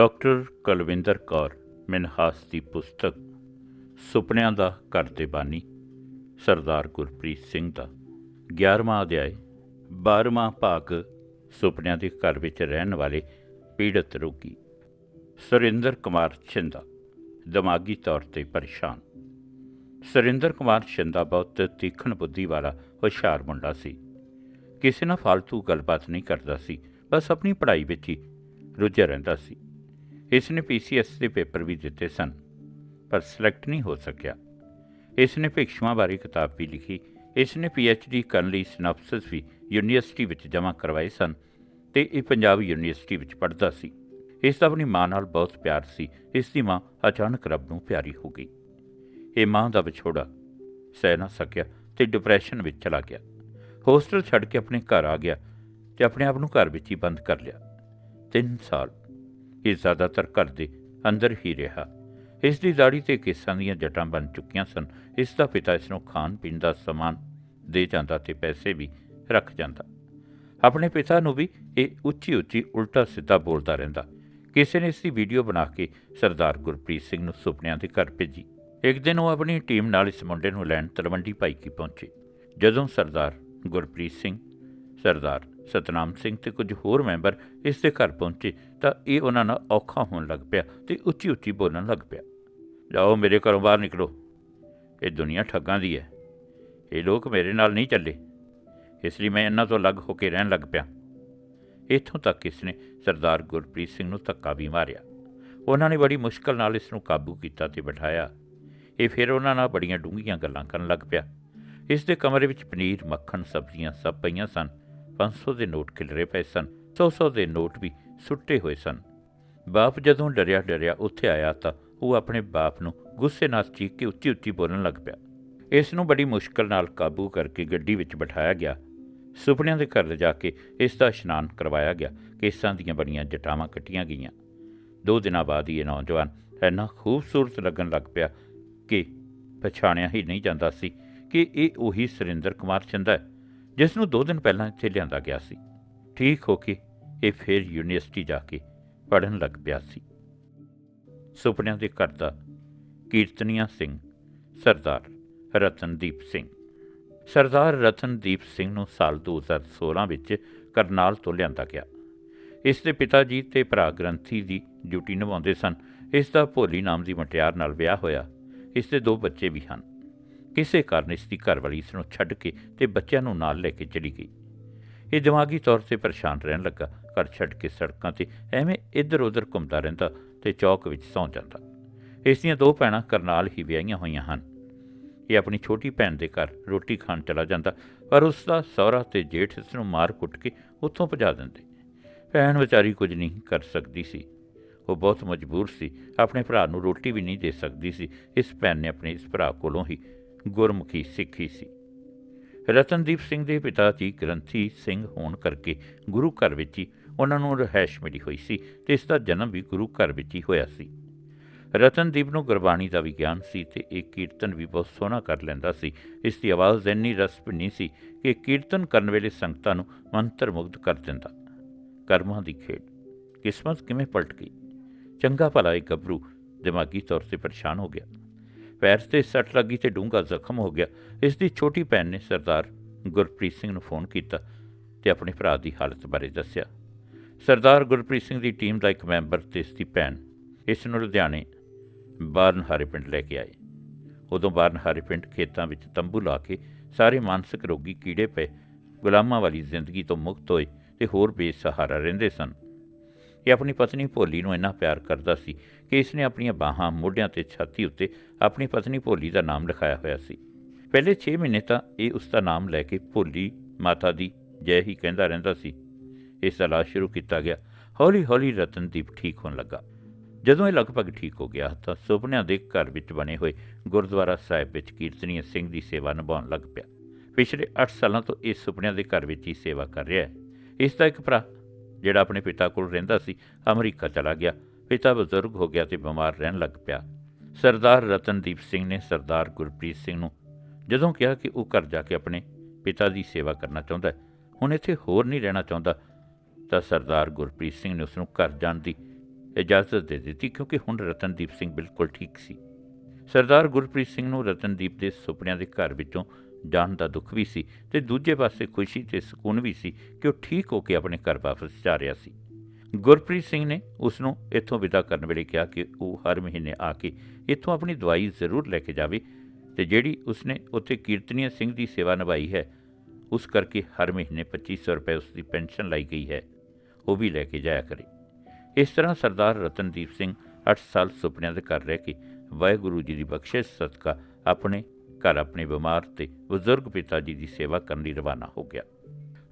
Doctor Kulwinder Kaur, Minhas ਦੀ ਪੁਸਤਕ, ਸੁਪਨਿਆਂ ਦਾ ਘਰ ਦੇ ਬਾਨੀ, ਸਰਦਾਰ ਗੁਰਪ੍ਰੀਤ ਸਿੰਘ ਦਾ 11ਵਾਂ ਅਧਿਆਇ 12ਵਾਂ ਭਾਗ, ਸੁਪਨਿਆਂ ਦੇ ਘਰ ਵਿੱਚ ਰਹਿਣ ਵਾਲੇ ਪੀੜਤ ਰੋਗੀ, ਸੁਰਿੰਦਰ ਕੁਮਾਰ ਛਿੰਦਾ, ਦਿਮਾਗੀ ਤੌਰ ਤੇ ਪਰੇਸ਼ਾਨ। ਸੁਰਿੰਦਰ ਕੁਮਾਰ ਛਿੰਦਾ ਬਹੁਤ ਤੀਖਣ ਬੁੱਧੀ ਵਾਲਾ, ਹੁਸ਼ਿਆਰ ਮੁੰਡਾ ਸੀ। ਕਿਸੇ ਨਾਲ ਫालतू ਗੱਲਬਾਤ ਨਹੀਂ ਕਰਦਾ ਸੀ, ਬਸ ਆਪਣੀ ਪੜ੍ਹਾਈ ਵਿੱਚ ਹੀ ਰੁੱਝਿਆ ਰਹਿੰਦਾ ਸੀ। ਇਸ ਨੇ ਪੀਸੀਐਸ ਦੇ ਪੇਪਰ ਵੀ ਦਿੱਤੇ ਸਨ, ਪਰ ਸਿਲੈਕਟ ਨਹੀਂ ਹੋ ਸਕਿਆ। ਇਸ ਨੇ ਭਿਕਸ਼ੂਆਂ ਬਾਰੇ ਕਿਤਾਬ ਵੀ ਲਿਖੀ। ਇਸ ਨੇ ਪੀਐਚਡੀ ਕਰਨ ਲਈ ਸਿਨੋਪਸਿਸ ਵੀ ਯੂਨੀਵਰਸਿਟੀ ਵਿੱਚ ਜਮ੍ਹਾਂ ਕਰਵਾਏ ਸਨ ਤੇ ਇਹ ਪੰਜਾਬ ਯੂਨੀਵਰਸਿਟੀ ਵਿੱਚ ਪੜ੍ਹਦਾ ਸੀ। ਇਸ ਦਾ ਆਪਣੀ ਮਾਂ ਨਾਲ ਬਹੁਤ ਪਿਆਰ ਸੀ। ਇਸ ਦੀ ਮਾਂ ਅਚਾਨਕ ਰੱਬ ਨੂੰ ਪਿਆਰੀ ਹੋ ਗਈ। ਇਹ ਮਾਂ ਦਾ ਵਿਛੋੜਾ ਸਹਿ ਨਾ ਸਕਿਆ ਤੇ ਡਿਪਰੈਸ਼ਨ ਵਿੱਚ ਚਲਾ ਗਿਆ। ਹੋਸਟਲ ਛੱਡ ਕੇ ਆਪਣੇ ਘਰ ਆ ਗਿਆ ਤੇ ਆਪਣੇ ਆਪ ਨੂੰ ਘਰ ਵਿੱਚ ਹੀ ਬੰਦ ਕਰ ਲਿਆ। 3 ਸਾਲ ਇਹ ਜ਼ਿਆਦਾਤਰ ਘਰ ਦੇ ਅੰਦਰ ਹੀ ਰਿਹਾ। ਇਸ ਦੀ ਦਾੜੀ ਤੇ ਕੇਸਾਂ ਦੀਆਂ ਜਟਾਂ ਬਣ ਚੁੱਕੀਆਂ ਸਨ। ਇਸ ਦਾ ਪਿਤਾ ਇਸ ਨੂੰ ਖਾਣ ਪੀਣ ਦਾ ਸਮਾਨ ਦੇ ਜਾਂਦਾ ਤੇ ਪੈਸੇ ਵੀ ਰੱਖ ਜਾਂਦਾ। ਆਪਣੇ ਪਿਤਾ ਨੂੰ ਵੀ ਇਹ ਉੱਚੀ ਉੱਚੀ ਉਲਟਾ ਸਿੱਧਾ ਬੋਲਦਾ ਰਹਿੰਦਾ। ਕਿਸੇ ਨੇ ਇਸ ਦੀ ਵੀਡੀਓ ਬਣਾ ਕੇ ਸਰਦਾਰ ਗੁਰਪ੍ਰੀਤ ਸਿੰਘ ਨੂੰ ਸੁਪਨਿਆਂ ਦੇ ਘਰ ਭੇਜੀ। ਇੱਕ ਦਿਨ ਉਹ ਆਪਣੀ ਟੀਮ ਨਾਲ ਇਸ ਮੁੰਡੇ ਨੂੰ ਲੈਣ ਤਲਵੰਡੀ ਭਾਈਕੀ ਪਹੁੰਚੇ। ਜਦੋਂ ਸਰਦਾਰ ਗੁਰਪ੍ਰੀਤ ਸਿੰਘ, ਸਰਦਾਰ ਸਤਨਾਮ ਸਿੰਘ ਤੇ ਕੁਝ ਹੋਰ ਮੈਂਬਰ ਇਸ ਦੇ ਘਰ ਪਹੁੰਚੇ ਤਾਂ ਇਹ ਉਹਨਾਂ ਨਾਲ ਔਖਾ ਹੋਣ ਲੱਗ ਪਿਆ ਤੇ ਉੱਚੀ ਉੱਚੀ ਬੋਲਣ ਲੱਗ ਪਿਆ। ਜਾਓ ਮੇਰੇ ਘਰੋਂ ਬਾਹਰ ਨਿਕਲੋ। ਇਹ ਦੁਨੀਆ ਠੱਗਾਂ ਦੀ ਹੈ। ਇਹ ਲੋਕ ਮੇਰੇ ਨਾਲ ਨਹੀਂ ਚੱਲੇ। ਇਸ ਲਈ ਮੈਂ ਇਹਨਾਂ ਤੋਂ ਅਲੱਗ ਹੋ ਕੇ ਰਹਿਣ ਲੱਗ ਪਿਆ। ਇੱਥੋਂ ਤੱਕ ਇਸ ਨੇ ਸਰਦਾਰ ਗੁਰਪ੍ਰੀਤ ਸਿੰਘ ਨੂੰ ਧੱਕਾ ਵੀ ਮਾਰਿਆ। ਉਹਨਾਂ ਨੇ ਬੜੀ ਮੁਸ਼ਕਲ ਨਾਲ ਇਸ ਨੂੰ ਕਾਬੂ ਕੀਤਾ ਤੇ ਬਿਠਾਇਆ। ਇਹ ਫਿਰ ਉਹਨਾਂ ਨਾਲ ਬੜੀਆਂ ਡੂੰਘੀਆਂ ਗੱਲਾਂ ਕਰਨ ਲੱਗ ਪਿਆ। ਇਸ ਦੇ ਕਮਰੇ ਵਿੱਚ ਪਨੀਰ, ਮੱਖਣ, ਸਬਜ਼ੀਆਂ ਸਭ ਪਈਆਂ ਸਨ। 500 ਦੇ ਨੋਟ ਖਿਲਰੇ ਪਏ ਸਨ 100-100 ਦੇ ਨੋਟ ਵੀ ਸੁੱਟੇ ਹੋਏ ਸਨ। ਬਾਪ ਜਦੋਂ ਡਰਿਆ ਡਰਿਆ ਉੱਥੇ ਆਇਆ ਤਾਂ ਉਹ ਆਪਣੇ ਬਾਪ ਨੂੰ ਗੁੱਸੇ ਨਾਲ ਚੀਕ ਕੇ ਉੱਚੀ ਉੱਚੀ ਬੋਲਣ ਲੱਗ ਪਿਆ। ਇਸ ਨੂੰ ਬੜੀ ਮੁਸ਼ਕਲ ਨਾਲ ਕਾਬੂ ਕਰਕੇ ਗੱਡੀ ਵਿੱਚ ਬਿਠਾਇਆ ਗਿਆ। ਸੁਪਨਿਆਂ ਦੇ ਘਰ ਲਿਜਾ ਕੇ ਇਸ ਦਾ ਇਸ਼ਨਾਨ ਕਰਵਾਇਆ ਗਿਆ ਕੇਸਾਂ ਦੀਆਂ ਬੜੀਆਂ ਜਟਾਵਾਂ ਕੱਟੀਆਂ ਗਈਆਂ। ਦੋ ਦਿਨਾਂ ਬਾਅਦ ਇਹ ਨੌਜਵਾਨ ਇੰਨਾ ਖੂਬਸੂਰਤ ਲੱਗਣ ਲੱਗ ਪਿਆ ਕਿ ਪਛਾਣਿਆ ਹੀ ਨਹੀਂ ਜਾਂਦਾ ਸੀ ਕਿ ਇਹ ਉਹੀ ਸੁਰਿੰਦਰ ਕੁਮਾਰ ਚੰਦਾ ਹੈ। ਜਿਸ ਨੂੰ ਦੋ ਦਿਨ ਪਹਿਲਾਂ ਇੱਥੇ ਲਿਆਂਦਾ ਗਿਆ ਸੀ। ਠੀਕ ਹੋ ਕੇ ਇਹ ਫਿਰ ਯੂਨੀਵਰਸਿਟੀ ਜਾ ਕੇ ਪੜ੍ਹਨ ਲੱਗ ਪਿਆ ਸੀ। ਸੁਪਨਿਆਂ ਦੇ ਘਰ ਦਾ ਕੀਰਤਨੀਆ ਸਿੰਘ, ਸਰਦਾਰ ਰਤਨਦੀਪ ਸਿੰਘ। ਸਰਦਾਰ ਰਤਨਦੀਪ ਸਿੰਘ ਨੂੰ ਸਾਲ 2016 ਵਿੱਚ ਕਰਨਾਲ ਤੋਂ ਲਿਆਂਦਾ ਗਿਆ। ਇਸ ਦੇ ਪਿਤਾ ਜੀ ਤੇ ਭਰਾ ਗ੍ਰੰਥੀ ਦੀ ਡਿਊਟੀ ਨਿਭਾਉਂਦੇ ਸਨ। ਇਸ ਦਾ ਭੋਲੀ ਨਾਮ ਦੀ ਮਟਿਆਰ ਨਾਲ ਵਿਆਹ ਹੋਇਆ। ਇਸ ਦੇ ਦੋ ਬੱਚੇ ਵੀ ਹਨ। ਕਿਸੇ ਕਾਰਨ ਇਸ ਦੀ ਘਰਵਾਲੀ ਇਸ ਨੂੰ ਛੱਡ ਕੇ ਤੇ ਬੱਚਿਆਂ ਨੂੰ ਨਾਲ ਲੈ ਕੇ ਚਲੀ ਗਈ। ਇਹ ਦਿਮਾਗੀ ਤੌਰ ਤੇ ਪਰੇਸ਼ਾਨ ਰਹਿਣ ਲੱਗਾ। ਘਰ ਛੱਡ ਕੇ ਸੜਕਾਂ ਤੇ ਐਵੇਂ ਇੱਧਰ-ਉੱਧਰ ਘੁੰਮਦਾ ਰਹਿੰਦਾ ਤੇ ਚੌਕ ਵਿੱਚ ਸੌਂ ਜਾਂਦਾ। ਇਸ ਦੀਆਂ ਦੋ ਭੈਣਾਂ ਕਰਨਾਲ ਹੀ ਵਿਆਹੀਆਂ ਹੋਈਆਂ ਹਨ। ਇਹ ਆਪਣੀ ਛੋਟੀ ਭੈਣ ਦੇ ਘਰ ਰੋਟੀ ਖਾਣ ਚਲਾ ਜਾਂਦਾ, ਪਰ ਉਸ ਦਾ ਸਹੁਰਾ ਤੇ ਜੇਠ ਇਸ ਨੂੰ ਮਾਰ ਕੁੱਟ ਕੇ ਉੱਥੋਂ ਭਜਾ ਦਿੰਦੇ। ਭੈਣ ਵਿਚਾਰੀ ਕੁਝ ਨਹੀਂ ਕਰ ਸਕਦੀ ਸੀ। ਉਹ ਬਹੁਤ ਮਜਬੂਰ ਸੀ। ਆਪਣੇ ਭਰਾ ਨੂੰ ਰੋਟੀ ਵੀ ਨਹੀਂ ਦੇ ਸਕਦੀ ਸੀ। ਇਸ ਭੈਣ ਨੇ ਆਪਣੇ ਇਸ ਭਰਾ ਕੋਲੋਂ ਹੀ ਗੁਰਮੁਖੀ ਸਿੱਖੀ ਸੀ। ਰਤਨਦੀਪ ਸਿੰਘ ਦੇ ਪਿਤਾ ਜੀ ਗ੍ਰੰਥੀ ਸਿੰਘ ਹੋਣ ਕਰਕੇ ਗੁਰੂ ਘਰ ਵਿੱਚ ਹੀ ਉਹਨਾਂ ਨੂੰ ਰਹਿائش ਮਿਲੀ ਹੋਈ ਸੀ ਤੇ ਇਸ ਦਾ ਜਨਮ ਵੀ ਗੁਰੂ ਘਰ ਵਿੱਚ ਹੀ ਹੋਇਆ ਸੀ। ਰਤਨਦੀਪ ਨੂੰ ਗੁਰਬਾਣੀ ਦਾ ਵੀ ਗਿਆਨ ਸੀ ਤੇ ਇਹ ਕੀਰਤਨ ਵੀ ਬਹੁਤ ਸੋਹਣਾ ਕਰ ਲੈਂਦਾ ਸੀ। ਇਸ ਦੀ ਆਵਾਜ਼ ਇੰਨੀ ਰਸਪਨੀ ਸੀ ਕਿ ਕੀਰਤਨ ਕਰਨ ਵੇਲੇ ਸੰਗਤਾਂ ਨੂੰ ਮੰਤਰ ਮੁਗਧ ਕਰ ਦਿੰਦਾ। ਕਰਮਾਂ ਦੀ ਖੇਡ, ਕਿਸਮਤ ਕਿਵੇਂ ਪਲਟ ਗਈ? ਚੰਗਾ ਭਲਾ ਇਹ ਗੱਭਰੂ ਦਿਮਾਗੀ ਤੌਰ ਤੇ ਪਰੇਸ਼ਾਨ ਹੋ ਗਿਆ। ਪੈਰ ਤੇ ਸੱਟ ਲੱਗੀ ਤੇ ਡੂੰਘਾ ਜ਼ਖਮ ਹੋ ਗਿਆ। ਇਸ ਦੀ ਛੋਟੀ ਭੈਣ ਨੇ ਸਰਦਾਰ ਗੁਰਪ੍ਰੀਤ ਸਿੰਘ ਨੂੰ ਫੋਨ ਕੀਤਾ ਤੇ ਆਪਣੇ ਭਰਾ ਦੀ ਹਾਲਤ ਬਾਰੇ ਦੱਸਿਆ। ਸਰਦਾਰ ਗੁਰਪ੍ਰੀਤ ਸਿੰਘ ਦੀ ਟੀਮ ਦਾ ਇੱਕ ਮੈਂਬਰ ਤੇ ਇਸ ਦੀ ਭੈਣ ਇਸ ਨੂੰ ਲੁਧਿਆਣੇ ਬਾਰਨਹਾਰੇ ਪਿੰਡ ਲੈ ਕੇ ਆਏ। ਉਦੋਂ ਬਾਰਨਹਾਰੇ ਪਿੰਡ ਖੇਤਾਂ ਵਿੱਚ ਤੰਬੂ ਲਾ ਕੇ ਸਾਰੇ ਮਾਨਸਿਕ ਰੋਗੀ ਕੀੜੇ ਪਏ, ਗੁਲਾਮਾਂ ਵਾਲੀ ਜ਼ਿੰਦਗੀ ਤੋਂ ਮੁਕਤ ਹੋਏ ਤੇ ਹੋਰ ਬੇਸਹਾਰਾ ਰਹਿੰਦੇ ਸਨ। ਇਹ ਆਪਣੀ ਪਤਨੀ ਭੋਲੀ ਨੂੰ ਇੰਨਾ ਪਿਆਰ ਕਰਦਾ ਸੀ ਕਿ ਇਸ ਨੇ ਆਪਣੀਆਂ ਬਾਹਾਂ, ਮੋਢਿਆਂ ਤੇ ਛਾਤੀ ਉੱਤੇ ਆਪਣੀ ਪਤਨੀ ਭੋਲੀ ਦਾ ਨਾਮ ਲਿਖਾਇਆ ਹੋਇਆ ਸੀ। ਪਹਿਲੇ 6 ਮਹੀਨੇ ਤਾਂ ਇਹ ਉਸ ਦਾ ਨਾਮ ਲੈ ਕੇ ਭੋਲੀ ਮਾਤਾ ਦੀ ਜੈ ਹੀ ਕਹਿੰਦਾ ਰਹਿੰਦਾ ਸੀ। ਇਸ ਦਾ ਲਾਸ਼ ਸ਼ੁਰੂ ਕੀਤਾ ਗਿਆ। ਹੌਲੀ ਹੌਲੀ ਰਤਨਦੀਪ ਠੀਕ ਹੋਣ ਲੱਗਾ। ਜਦੋਂ ਇਹ ਲਗਭਗ ਠੀਕ ਹੋ ਗਿਆ ਤਾਂ ਸੁਪਨਿਆਂ ਦੇ ਘਰ ਵਿੱਚ ਬਣੇ ਹੋਏ ਗੁਰਦੁਆਰਾ ਸਾਹਿਬ ਵਿੱਚ ਕੀਰਤਨੀय ਸਿੰਘ ਦੀ ਸੇਵਾ ਨਿਭਾਉਣ ਲੱਗ ਪਿਆ। ਪਿਛਲੇ 8 ਸਾਲਾਂ ਤੋਂ ਇਹ ਸੁਪਨਿਆਂ ਦੇ ਘਰ ਵਿੱਚ ਹੀ ਸੇਵਾ ਕਰ ਰਿਹਾ ਹੈ। ਇਸ ਦਾ ਇੱਕ ਭਰਾ ਜਿਹੜਾ ਆਪਣੇ ਪਿਤਾ ਕੋਲ ਰਹਿੰਦਾ ਸੀ, ਅਮਰੀਕਾ ਚਲਾ ਗਿਆ। ਪਿਤਾ ਬਜ਼ੁਰਗ ਹੋ ਗਿਆ ਤੇ ਬਿਮਾਰ ਰਹਿਣ ਲੱਗ ਪਿਆ। ਸਰਦਾਰ ਰਤਨਦੀਪ ਸਿੰਘ ਨੇ ਸਰਦਾਰ ਗੁਰਪ੍ਰੀਤ ਸਿੰਘ ਨੂੰ ਜਦੋਂ ਕਿਹਾ ਕਿ ਉਹ ਘਰ ਜਾ ਕੇ ਆਪਣੇ ਪਿਤਾ ਦੀ ਸੇਵਾ ਕਰਨਾ ਚਾਹੁੰਦਾ ਹੈ, ਹੁਣ ਇੱਥੇ ਹੋਰ ਨਹੀਂ ਰਹਿਣਾ ਚਾਹੁੰਦਾ, ਤਾਂ ਸਰਦਾਰ ਗੁਰਪ੍ਰੀਤ ਸਿੰਘ ਨੇ ਉਸ ਨੂੰ ਘਰ ਜਾਣ ਦੀ ਇਜਾਜ਼ਤ ਦੇ ਦਿੱਤੀ, ਕਿਉਂਕਿ ਹੁਣ ਰਤਨਦੀਪ ਸਿੰਘ ਬਿਲਕੁਲ ਠੀਕ ਸੀ। ਸਰਦਾਰ ਗੁਰਪ੍ਰੀਤ ਸਿੰਘ ਨੂੰ ਰਤਨਦੀਪ ਦੇ ਸੁਪਨਿਆਂ ਦੇ ਘਰ ਵਿੱਚੋਂ ਜਾਣ ਦਾ ਦੁੱਖ ਵੀ ਸੀ ਤੇ ਦੂਜੇ ਪਾਸੇ ਖੁਸ਼ੀ ਤੇ ਸਕੂਨ ਵੀ ਸੀ ਕਿ ਉਹ ਠੀਕ ਹੋ ਕੇ ਆਪਣੇ ਘਰ ਵਾਪਸ ਜਾ ਰਿਹਾ ਸੀ। ਗੁਰਪ੍ਰੀਤ ਸਿੰਘ ਨੇ ਉਸ ਨੂੰ ਇੱਥੋਂ ਵਿਦਾ ਕਰਨ ਵੇਲੇ ਕਿਹਾ ਕਿ ਉਹ ਹਰ ਮਹੀਨੇ ਆ ਕੇ ਇੱਥੋਂ ਆਪਣੀ ਦਵਾਈ ਜ਼ਰੂਰ ਲੈ ਕੇ ਜਾਵੇ ਤੇ ਜਿਹੜੀ ਉਸਨੇ ਉੱਥੇ ਕੀਰਤਨੀਆ ਸਿੰਘ ਦੀ ਸੇਵਾ ਨਿਭਾਈ ਹੈ, ਉਸ ਕਰਕੇ ਹਰ ਮਹੀਨੇ 2500 ਰੁਪਏ ਉਸ ਦੀ ਪੈਨਸ਼ਨ ਲਾਈ ਗਈ ਹੈ। ਉਹ ਵੀ ਲੈ ਕੇ ਜਾਇਆ ਕਰੇ। ਇਸ ਤਰ੍ਹਾਂ ਸਰਦਾਰ ਰਤਨਦੀਪ ਸਿੰਘ 8 ਸਾਲ ਸੁਪਨਿਆਂ ਦੇ ਘਰ ਰਹਿ ਕੇ ਵਾਹਿਗੁਰੂ ਜੀ ਦੀ ਬਖਸ਼ਿਸ਼ ਸਦਕਾ ਆਪਣੇ ਘਰ ਆਪਣੇ ਬਿਮਾਰ ਤੇ ਬਜ਼ੁਰਗ ਪਿਤਾ ਜੀ ਦੀ ਸੇਵਾ ਕਰਨ ਲਈ ਰਵਾਨਾ ਹੋ ਗਿਆ।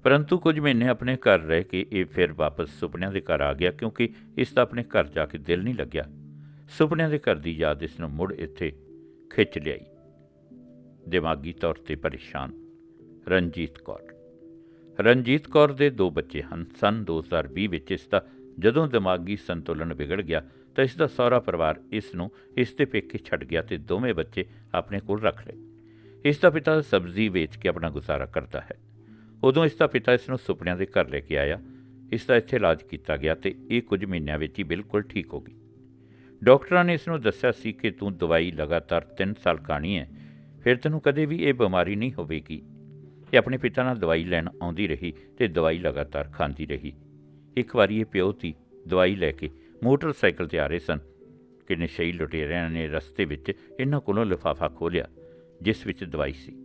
ਪਰੰਤੂ ਕੁਝ ਮਹੀਨੇ ਆਪਣੇ ਘਰ ਰਹਿ ਕੇ ਇਹ ਫਿਰ ਵਾਪਸ ਸੁਪਨਿਆਂ ਦੇ ਘਰ ਆ ਗਿਆ ਕਿਉਂਕਿ ਇਸ ਦਾ ਆਪਣੇ ਘਰ ਜਾ ਕੇ ਦਿਲ ਨਹੀਂ ਲੱਗਿਆ। ਸੁਪਨਿਆਂ ਦੇ ਘਰ ਦੀ ਯਾਦ ਇਸ ਨੂੰ ਮੁੜ ਇੱਥੇ ਖਿੱਚ ਲਿਆਈ। ਦਿਮਾਗੀ ਤੌਰ ਤੇ ਪਰੇਸ਼ਾਨ। ਰਣਜੀਤ ਕੌਰ। ਰਣਜੀਤ ਕੌਰ ਦੇ ਦੋ ਬੱਚੇ ਹਨ। ਸਨ 2020 ਵਿੱਚ ਇਸ ਦਾ ਜਦੋਂ ਦਿਮਾਗੀ ਸੰਤੁਲਨ ਵਿਗੜ ਗਿਆ ਤਾਂ ਇਸ ਦਾ ਸਹੁਰਾ ਪਰਿਵਾਰ ਇਸ ਨੂੰ ਇਸ ਦੇ ਪੇਕੇ ਛੱਡ ਗਿਆ ਤੇ ਦੋਵੇਂ ਬੱਚੇ ਆਪਣੇ ਕੋਲ ਰੱਖ ਲਏ। ਇਸ ਦਾ ਪਿਤਾ ਸਬਜ਼ੀ ਵੇਚ ਕੇ ਆਪਣਾ ਗੁਜ਼ਾਰਾ ਕਰਦਾ ਹੈ। ਉਦੋਂ ਇਸ ਦਾ ਪਿਤਾ ਇਸ ਨੂੰ ਸੁਪਨਿਆਂ ਦੇ ਘਰ ਲੈ ਕੇ ਆਇਆ। ਇਸ ਦਾ ਇੱਥੇ ਇਲਾਜ ਕੀਤਾ ਗਿਆ ਤੇ ਇਹ ਕੁਝ ਮਹੀਨਿਆਂ ਵਿੱਚ ਹੀ ਬਿਲਕੁਲ ਠੀਕ ਹੋ ਗਈ। ਡਾਕਟਰਾਂ ਨੇ ਇਸ ਨੂੰ ਦੱਸਿਆ ਸੀ ਕਿ ਤੂੰ ਦਵਾਈ ਲਗਾਤਾਰ 3 ਸਾਲ ਖਾਣੀ ਹੈ ਫਿਰ ਤੈਨੂੰ ਕਦੇ ਵੀ ਇਹ ਬਿਮਾਰੀ ਨਹੀਂ ਹੋਵੇਗੀ। ਇਹ ਆਪਣੇ ਪਿਤਾ ਨਾਲ ਦਵਾਈ ਲੈਣ ਆਉਂਦੀ ਰਹੀ ਤੇ ਦਵਾਈ ਲਗਾਤਾਰ ਖਾਂਦੀ ਰਹੀ। ਇੱਕ ਵਾਰੀ ਇਹ ਪਿਓ ਦੀ ਦਵਾਈ ਲੈ ਕੇ ਮੋਟਰਸਾਈਕਲ ਤੇ ਆ ਰਹੇ ਸਨ। ਕਿ ਨਸ਼ਈ ਲੁਟੇਰਿਆਂ ਨੇ ਰਸਤੇ ਵਿੱਚ, ਇਹਨਾਂ ਕੋਲੋਂ ਲਿਫਾਫਾ ਖੋਲਿਆ ਜਿਸ ਵਿੱਚ ਦਵਾਈ ਸੀ।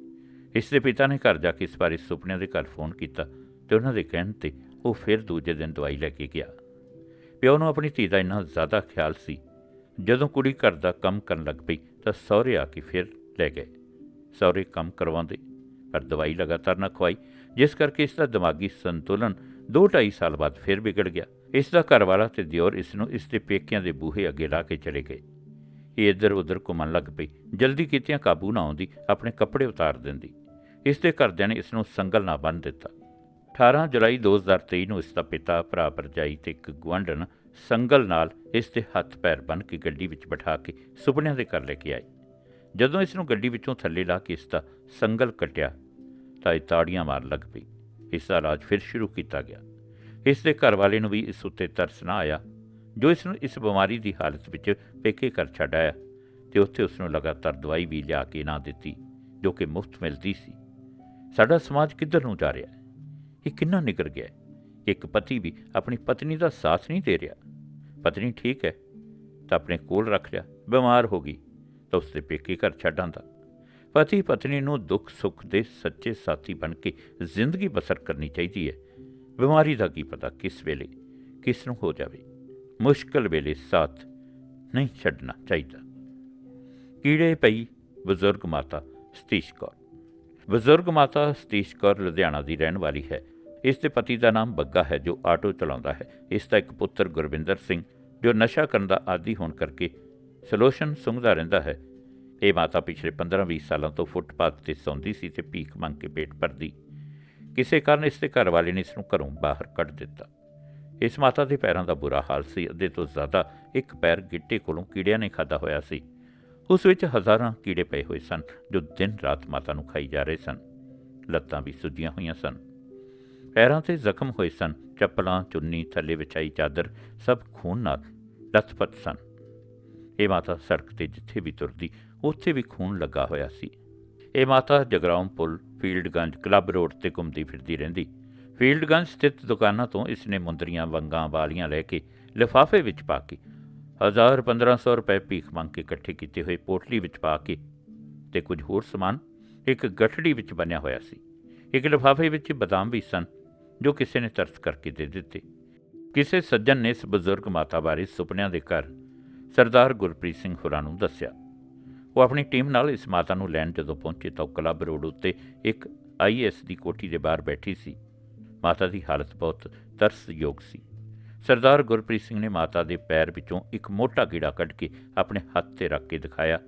ਇਸ ਦੇ ਪਿਤਾ ਨੇ ਘਰ ਜਾ ਕੇ ਇਸ ਬਾਰੇ ਸੁਪਨਿਆਂ ਦੇ ਘਰ ਫੋਨ ਕੀਤਾ ਤੇ ਉਹਨਾਂ ਦੇ ਕਹਿਣ ਤੇ ਉਹ ਫਿਰ ਦੂਜੇ ਦਿਨ ਦਵਾਈ ਲੈ ਕੇ ਗਿਆ। ਪਿਓ ਨੂੰ ਆਪਣੀ ਧੀ ਦਾ ਇੰਨਾ ਜ਼ਿਆਦਾ ਖਿਆਲ ਸੀ, ਜਦੋਂ ਕੁੜੀ ਘਰ ਦਾ ਕੰਮ ਕਰਨ ਲੱਗ ਪਈ ਤਾਂ ਸਹੁਰੇ ਆ ਕੇ ਫਿਰ ਲੈ ਗਏ। ਸਹੁਰੇ ਕੰਮ ਕਰਵਾਉਂਦੇ, ਪਰ ਦਵਾਈ ਲਗਾਤਾਰ ਨਾ ਖਵਾਈ, ਜਿਸ ਕਰਕੇ ਇਸ ਦਾ ਦਿਮਾਗੀ ਸੰਤੁਲਨ 2.5 ਸਾਲ ਬਾਅਦ ਫਿਰ ਵਿਗੜ ਗਿਆ। ਇਸ ਦਾ ਘਰਵਾਲਾ ਤੇ ਦਿਓਰ ਇਸ ਨੂੰ ਇਸ ਦੇ ਪੇਕਿਆਂ ਦੇ ਬੂਹੇ ਅੱਗੇ ਲਾ ਕੇ ਚਲੇ ਗਏ। ਇਹ ਇੱਧਰ ਉੱਧਰ ਘੁੰਮਣ ਲੱਗ ਪਈ। ਜਲਦੀ ਕੀਤਿਆਂ ਕਾਬੂ ਨਾ ਆਉਂਦੀ, ਆਪਣੇ ਕੱਪੜੇ ਉਤਾਰ ਦਿੰਦੀ। ਇਸ ਦੇ ਘਰਦਿਆਂ ਨੇ ਇਸ ਨੂੰ ਸੰਗਲ ਨਾ ਬੰਨ੍ਹ ਦਿੱਤਾ। 18 ਜੁਲਾਈ 2023 ਨੂੰ ਇਸ ਦਾ ਪਿਤਾ, ਭਰਾ ਭਰਜਾਈ ਤੇ ਇੱਕ ਗੁਆਂਢਣ ਸੰਗਲ ਨਾਲ ਇਸ ਦੇ ਹੱਥ ਪੈਰ ਬੰਨ੍ਹ ਕੇ ਗੱਡੀ ਵਿੱਚ ਬਿਠਾ ਕੇ ਸੁਪਨਿਆਂ ਦੇ ਘਰ ਲੈ ਕੇ ਆਏ। ਜਦੋਂ ਇਸ ਨੂੰ ਗੱਡੀ ਵਿੱਚੋਂ ਥੱਲੇ ਲਾ ਕੇ ਇਸ ਦਾ ਸੰਗਲ ਕੱਟਿਆ ਤਾਂ ਇਹ ਤਾੜੀਆਂ ਮਾਰਨ ਲੱਗ ਪਈ। ਇਸ ਦਾ ਇਲਾਜ ਫਿਰ ਸ਼ੁਰੂ ਕੀਤਾ ਗਿਆ। ਇਸ ਦੇ ਘਰ ਵਾਲੇ ਨੂੰ ਵੀ ਇਸ ਉੱਤੇ ਤਰਸ ਨਾ ਆਇਆ, ਜੋ ਇਸ ਨੂੰ ਇਸ ਬਿਮਾਰੀ ਦੀ ਹਾਲਤ ਵਿੱਚ ਪੇਕੇ ਕਰ ਛੱਡ ਆਇਆ ਤੇ ਉੱਥੇ ਉਸ ਨੂੰ ਲਗਾਤਾਰ ਦਵਾਈ ਵੀ ਲਿਆ ਕੇ ਨਾ ਦਿੱਤੀ, ਜੋ ਕਿ ਮੁਫਤ ਮਿਲਦੀ ਸੀ। ਸਾਡਾ ਸਮਾਜ ਕਿੱਧਰ ਨੂੰ ਜਾ ਰਿਹਾ ਹੈ? ਇਹ ਕਿੰਨਾ ਨਿਕਰ ਗਿਆ ਹੈ? ਇੱਕ ਪਤੀ ਵੀ ਆਪਣੀ ਪਤਨੀ ਦਾ ਸਾਥ ਨਹੀਂ ਦੇ ਰਿਹਾ। ਪਤਨੀ ਠੀਕ ਹੈ, ਤਾਂ ਆਪਣੇ ਕੋਲ ਰੱਖ ਲਿਆ, ਬਿਮਾਰ ਹੋ ਗਈ, ਤਾਂ ਉਸ ਦੇ ਪੇਕੇ ਘਰ ਛੱਡ ਆਂਦਾ। ਪਤੀ ਪਤਨੀ ਨੂੰ ਦੁੱਖ ਸੁੱਖ ਦੇ ਸੱਚੇ ਸਾਥੀ ਬਣ ਕੇ ਜ਼ਿੰਦਗੀ ਬਸਰ ਕਰਨੀ ਚਾਹੀਦੀ ਹੈ। ਬਿਮਾਰੀ ਦਾ ਕੀ ਪਤਾ ਕਿਸ ਵੇਲੇ ਕਿਸ ਨੂੰ ਹੋ ਜਾਵੇ। ਮੁਸ਼ਕਲ ਵੇਲੇ ਸਾਥ ਨਹੀਂ ਛੱਡਣਾ ਚਾਹੀਦਾ। ਕੀੜੇ ਪਈ ਬਜ਼ੁਰਗ ਮਾਤਾ ਸਤੀਸ਼ ਕੌਰ। ਬਜ਼ੁਰਗ ਮਾਤਾ ਸਤੀਸ਼ ਕੌਰ ਲੁਧਿਆਣਾ ਦੀ ਰਹਿਣ ਵਾਲੀ ਹੈ। ਇਸ ਦੇ ਪਤੀ ਦਾ ਨਾਮ ਬੱਗਾ ਹੈ, ਜੋ ਆਟੋ ਚਲਾਉਂਦਾ ਹੈ। ਇਸ ਦਾ ਇੱਕ ਪੁੱਤਰ ਗੁਰਵਿੰਦਰ ਸਿੰਘ, ਜੋ ਨਸ਼ਾ ਕਰਨ ਦਾ ਆਦੀ ਹੋਣ ਕਰਕੇ ਸਲੋਸ਼ਨ ਸੁੰਘਦਾ ਰਹਿੰਦਾ ਹੈ। ਇਹ ਮਾਤਾ ਪਿਛਲੇ 15-20 ਸਾਲਾਂ ਤੋਂ ਫੁੱਟਪਾਥ ਤੇ ਸੌਂਦੀ ਸੀ ਤੇ ਭੀਖ ਮੰਗ ਕੇ ਪੇਟ ਭਰਦੀ ਕਿਸੇ ਕਾਰਨ ਇਸ ਦੇ ਘਰ ਵਾਲੇ ਨੇ ਇਸ ਨੂੰ ਘਰੋਂ ਬਾਹਰ ਕੱਢ ਦਿੱਤਾ। ਇਸ ਮਾਤਾ ਦੇ ਪੈਰਾਂ ਦਾ ਬੁਰਾ ਹਾਲ ਸੀ। ਅੱਧੇ ਤੋਂ ਜ਼ਿਆਦਾ ਇੱਕ ਪੈਰ ਗਿੱਟੇ ਕੋਲੋਂ ਕੀੜਿਆਂ ਨੇ ਖਾਦਾ ਹੋਇਆ ਸੀ। ਉਸ ਵਿੱਚ ਹਜ਼ਾਰਾਂ ਕੀੜੇ ਪਏ ਹੋਏ ਸਨ, ਜੋ ਦਿਨ ਰਾਤ ਮਾਤਾ ਨੂੰ ਖਾਈ ਜਾ ਰਹੇ ਸਨ। ਲੱਤਾਂ ਵੀ ਸੁੱਜੀਆਂ ਹੋਈਆਂ ਸਨ। ਪੈਰਾਂ ਤੇ ਜ਼ਖਮ ਹੋਏ ਸਨ। ਚੱਪਲਾਂ, ਚੁੰਨੀ, ਥੱਲੇ ਵਿਛਾਈ ਚਾਦਰ, ਸਭ ਖੂਨ ਨਾਲ ਲੱਥਪੱਥ ਸਨ। ਇਹ ਮਾਤਾ ਸੜਕ ਤੇ ਜਿੱਥੇ ਵੀ ਤੁਰਦੀ, ਉੱਥੇ ਵੀ ਖੂਨ ਲੱਗਾ ਹੋਇਆ ਸੀ। ਇਹ ਮਾਤਾ ਜਗਰਾਉਂ ਪੁਲ ਫੀਲਡਗੰਜ ਕਲੱਬ ਰੋਡ ਤੇ ਘੁੰਮਦੀ ਫਿਰਦੀ ਰਹਿੰਦੀ। ਫੀਲਡਗੰਜ ਸਥਿਤ ਦੁਕਾਨਾਂ ਤੋਂ ਇਸ ਨੇ ਮੁੰਦਰੀਆਂ ਵੰਗਾਂ ਵਾਲੀਆਂ ਲੈ ਕੇ ਲਿਫਾਫੇ ਵਿੱਚ ਪਾ ਕੇ 1000 1500 ਰੁਪਏ ਭੀਖ ਮੰਗ ਕੇ ਇਕੱਠੇ ਕੀਤੇ ਹੋਏ ਪੋਟਲੀ ਵਿੱਚ ਪਾ ਕੇ ਤੇ ਕੁਝ ਹੋਰ ਸਮਾਨ ਇੱਕ ਗਠੜੀ ਵਿੱਚ ਬੰਨਿਆ ਹੋਇਆ ਸੀ। ਇੱਕ ਲਿਫਾਫੇ ਵਿੱਚ ਬਦਾਮ ਵੀ ਸਨ, ਜੋ ਕਿਸੇ ਨੇ ਤਰਸ ਕਰਕੇ ਦੇ ਦਿੱਤੇ। ਕਿਸੇ ਸੱਜਣ ਨੇ ਇਸ ਬਜ਼ੁਰਗ ਮਾਤਾ ਬਾਰੇ ਸੁਪਨਿਆਂ ਦੇ ਘਰ ਸਰਦਾਰ ਗੁਰਪ੍ਰੀਤ ਸਿੰਘ ਹੋਰਾਂ ਨੂੰ ਦੱਸਿਆ। ਉਹ ਆਪਣੀ ਟੀਮ ਨਾਲ ਇਸ ਮਾਤਾ ਨੂੰ ਲੈਣ ਜਦੋਂ ਪਹੁੰਚੇ ਤਾਂ ਉਹ ਕਲੱਬ ਰੋਡ ਉੱਤੇ ਇੱਕ ਆਈਐਸ ਦੀ ਕੋਠੀ ਦੇ ਬਾਹਰ ਬੈਠੀ ਸੀ। ਮਾਤਾ ਦੀ ਹਾਲਤ ਬਹੁਤ ਤਰਸਯੋਗ ਸੀ। ਸਰਦਾਰ ਗੁਰਪ੍ਰੀਤ ਸਿੰਘ ਨੇ ਮਾਤਾ ਦੇ ਪੈਰ ਵਿੱਚੋਂ ਇੱਕ ਮੋਟਾ ਕੀੜਾ ਕੱਢ ਕੇ ਆਪਣੇ ਹੱਥ ਤੇ ਰੱਖ ਕੇ ਦਿਖਾਇਆ